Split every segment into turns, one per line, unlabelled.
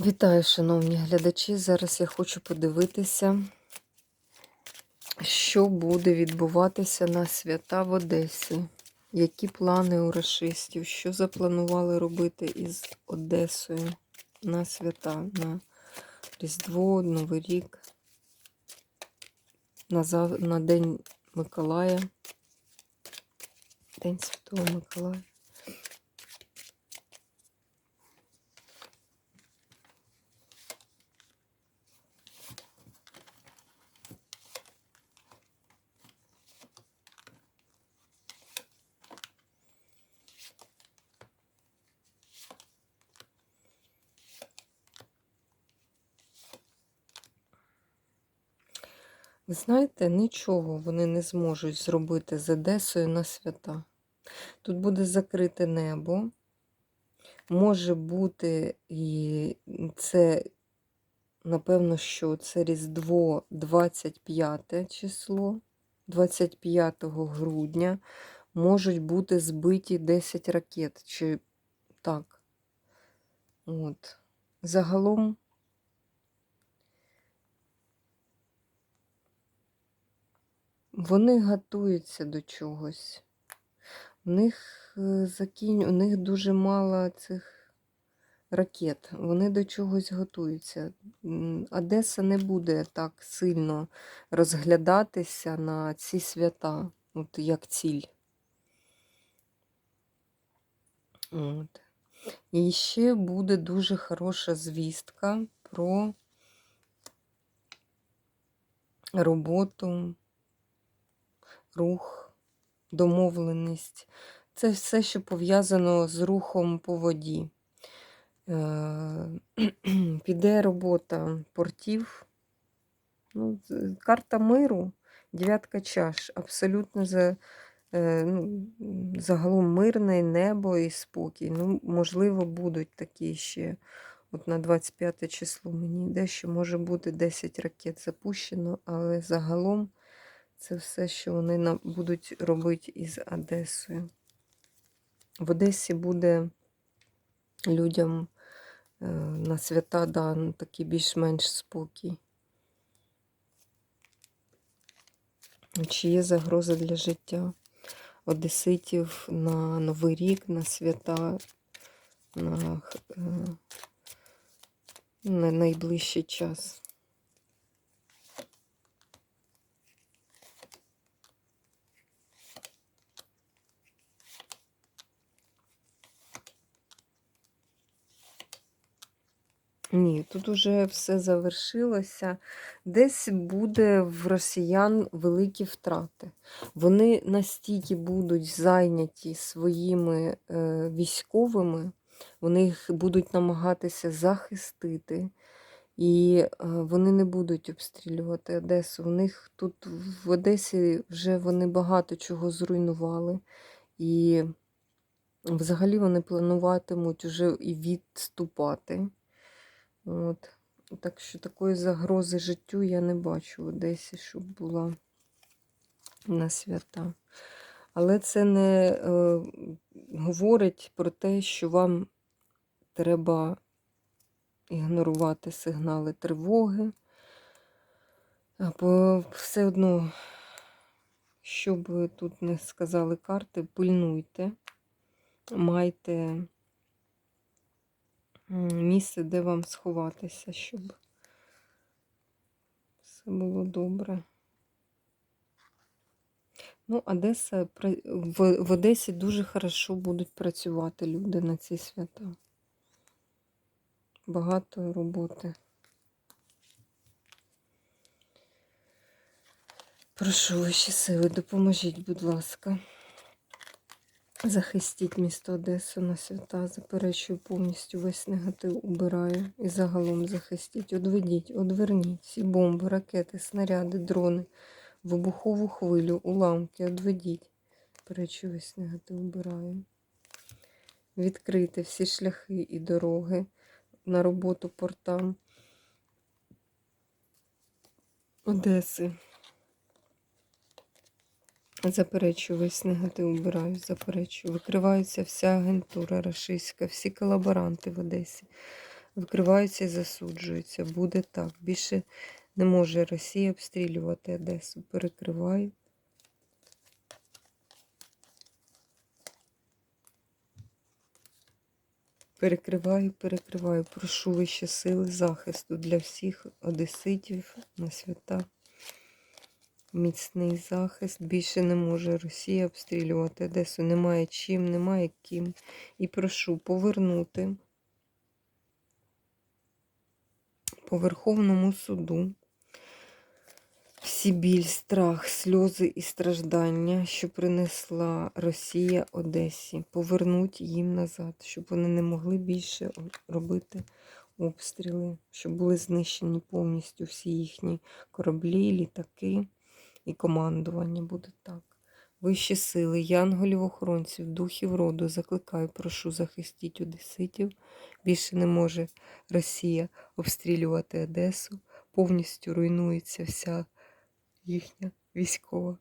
Вітаю, шановні глядачі. Зараз я хочу подивитися, що буде відбуватися на свята в Одесі. Які плани у расистів, що запланували робити із Одесою на свята, на Різдво, Новий рік, на, зав... на День Миколая, День Святого Миколая. Ви знаєте, нічого вони не зможуть зробити з Одесою на свята. Тут буде закрите небо. Може бути, і це, напевно, що це Різдво 25 число, 25 грудня. Можуть бути збиті 10 ракет. Чи так. От. Загалом. Вони готуються до чогось. У них е, закінь... у них дуже мало цих ракет. Вони до чогось готуються. Одеса не буде так сильно розглядатися на ці свята, от як ціль. От. І ще буде дуже хороша звістка про роботу рух, домовленість. Це все, що пов'язано з рухом по воді. Е, Піде робота портів. Ну, Карта миру, дев'ятка чаш. Абсолютно за, е, ну, загалом мирне небо і спокій. Ну, можливо, будуть такі ще. От на 25 число мені йде, що може бути 10 ракет запущено, але загалом це все, що вони будуть робити із Одесою. В Одесі буде людям е, на свята дан такий більш-менш спокій. Чи є загроза для життя одеситів на Новий рік, на свята, на, е, на найближчий час? Ні, тут уже все завершилося. Десь буде в росіян великі втрати. Вони настільки будуть зайняті своїми е, військовими, вони їх будуть намагатися захистити, і е, вони не будуть обстрілювати Одесу. У них тут в Одесі вже вони багато чого зруйнували. І взагалі вони плануватимуть уже і відступати. От. Так що такої загрози життю я не бачу в Одесі, щоб була на свята. Але це не е, говорить про те, що вам треба ігнорувати сигнали тривоги. Бо все одно, що б тут не сказали карти, пильнуйте, майте місце, де вам сховатися, щоб все було добре. Ну, Одеса, в, Одесі дуже хорошо будуть працювати люди на ці свята. Багато роботи. Прошу ваші сили, допоможіть, будь ласка. Захистіть місто Одесу на свята, заперечую повністю весь негатив убираю. І загалом захистіть, одведіть, одверніть всі бомби, ракети, снаряди, дрони, вибухову хвилю, уламки, одведіть. Заперечую весь негатив убираю. Відкрити всі шляхи і дороги на роботу портам Одеси. Заперечую, весь негатив убираю, заперечую. Викривається вся агентура рашистська, всі колаборанти в Одесі. викриваються і засуджуються. Буде так. Більше не може Росія обстрілювати Одесу. Перекриваю. Перекриваю, перекриваю. Прошу вище сили захисту для всіх одеситів на свята. Міцний захист. Більше не може Росія обстрілювати Одесу. Немає чим, немає ким. І прошу повернути по Верховному суду всі біль, страх, сльози і страждання, що принесла Росія Одесі, повернуть їм назад, щоб вони не могли більше робити обстріли, щоб були знищені повністю всі їхні кораблі, літаки і командування буде так. Вищі сили, янголів, охоронців, духів роду, закликаю, прошу, захистіть одеситів. Більше не може Росія обстрілювати Одесу, повністю руйнується вся їхня військова.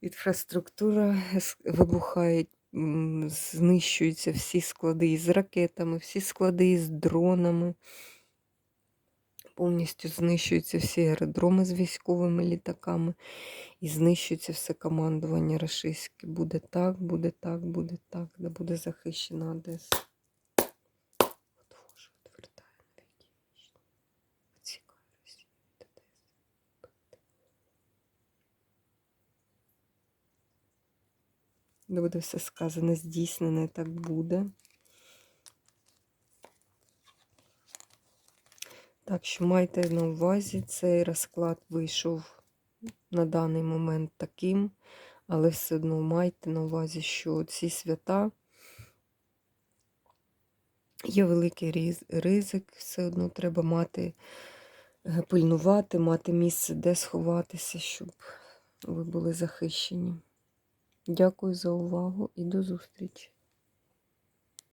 Інфраструктура вибухає, знищуються всі склади із ракетами, всі склади із дронами. Повністю знищуються всі аеродроми з військовими літаками і знищується все командування рашистське. Буде так, буде так, буде так, де буде захищена Одеса. Де буде все сказане, здійснене, так буде. Так що майте на увазі, цей розклад вийшов на даний момент таким, але все одно майте на увазі, що ці свята є великий ризик, все одно треба мати, е, пильнувати, мати місце, де сховатися, щоб ви були захищені. Дякую за увагу і до зустрічі!